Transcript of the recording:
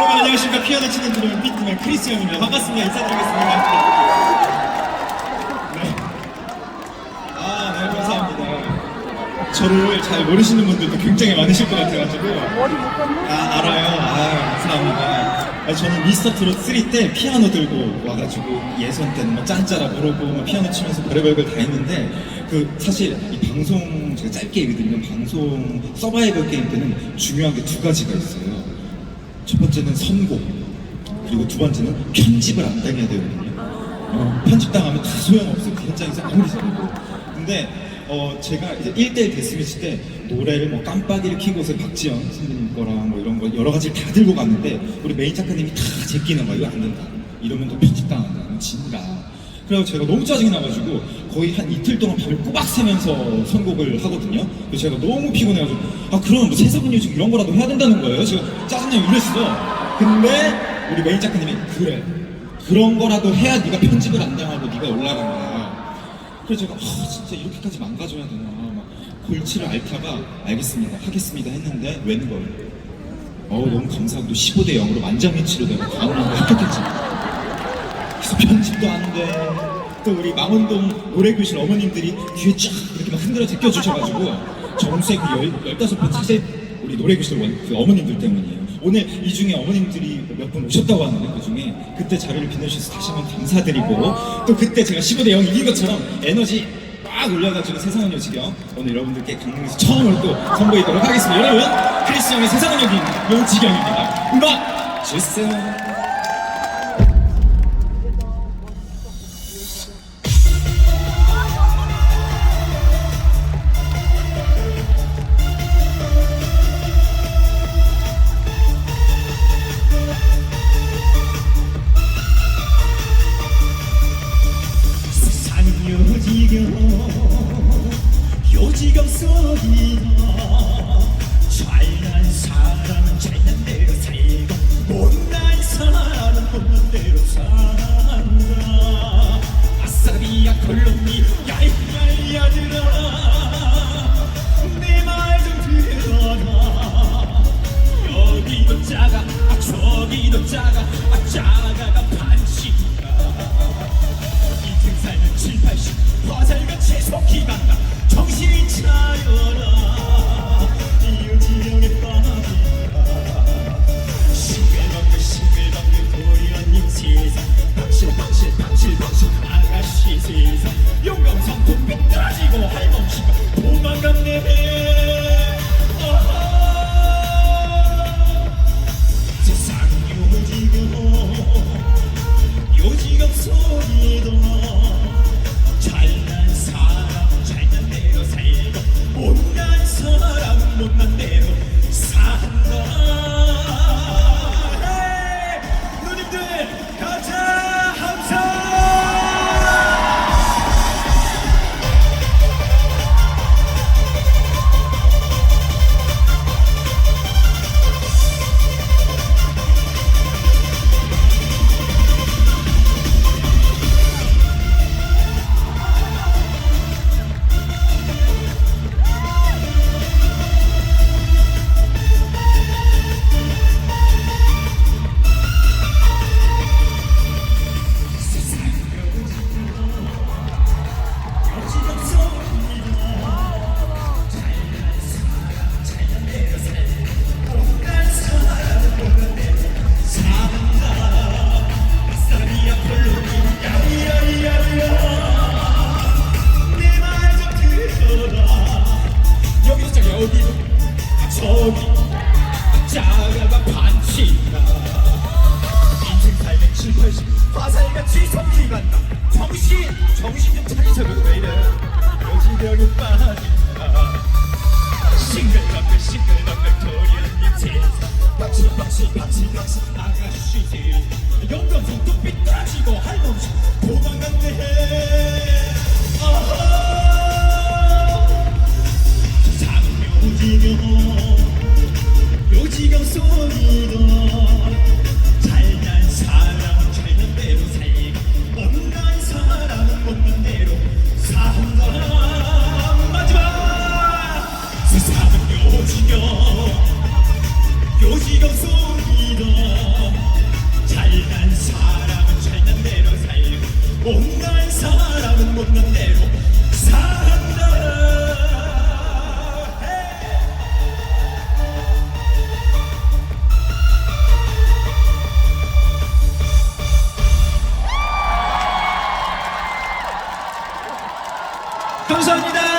여러분 안녕하십니까 피아노 치는 드럼 비트맨 크리스 형입니다. 반갑습니다. 인사드리겠습니다. 네. 아, 네, 감사합니다. 저를 잘 모르시는 분들도 굉장히 많으실 것 같아가지고. 아, 알아요. 아, 감사합니다. 아, 저는 미스터 트롯 3 때 피아노 들고 와가지고 예선 때는 뭐 짠짜라 부르고 뭐 피아노 치면서 별의별 걸 다 했는데 그 사실 이 방송 제가 짧게 얘기 드리면 방송 서바이벌 게임 때는 중요한 게 두 가지가 있어요. 첫 번째는 선곡 그리고 두 번째는 편집을 안 당해야 되거든요. 어, 편집당하면 다 소용없어요. 그 현장에서 아무리 잘해도. 근데 어, 제가 이제 1대1 데스매치 때 노래를 뭐 깜빡이를 켜고서 박지영 선배님 거랑 뭐 이런 거 여러 가지를 다 들고 갔는데 우리 메인 작가님이 다 제끼는 거야. 이거 안 된다. 이러면 너 편집당한다. 너 진다. 그래서 제가 너무 짜증이 나가지고 거의 한 이틀 동안 밤을 꼬박 새면서 선곡을 하거든요. 그래서 제가 너무 피곤해가지고 아 그럼 뭐 세사분 요즘 이런 거라도 해야 된다는 거예요. 제가 짜증나게 이랬어. 근데 우리 메인 작가님이 그래 그런 거라도 해야 네가 편집을 안 당하고 네가 올라간다. 그래서 제가 아 진짜 이렇게까지 망가져야 되나 막 골치를 앓다가 알겠습니다 하겠습니다 했는데 웬걸 어우 너무 감사하고 15대 0으로 만장일치로 내가 다음날 합격했지. 편집도 안 돼. 또 우리 망원동 노래교실 어머님들이 뒤에 쫙 이렇게 막 흔들어 제껴 주셔가지고 정수의 그 열, 15번 사실 우리 노래교실 원, 그 어머님들 때문이에요. 오늘 이 중에 어머님들이 몇 분 오셨다고 하는데 그 중에 그때 자리를 빛내주셔서 다시 한번 감사드리고 또 그때 제가 15대 0 이긴 것처럼 에너지 빡 올려가지고 세상은 요지경 오늘 여러분들께 강릉에서 처음으로 또 선보이도록 하겠습니다. 여러분 크리스 형의 세상은 요지경입니다. 음악 주세요. 박실 박실 박실 박실 아가씨 세상 영감성 또 삐뚤어지고 할멈씨 도망갔네 아하 못난 사람은 못난 대로 산다 감사합니다.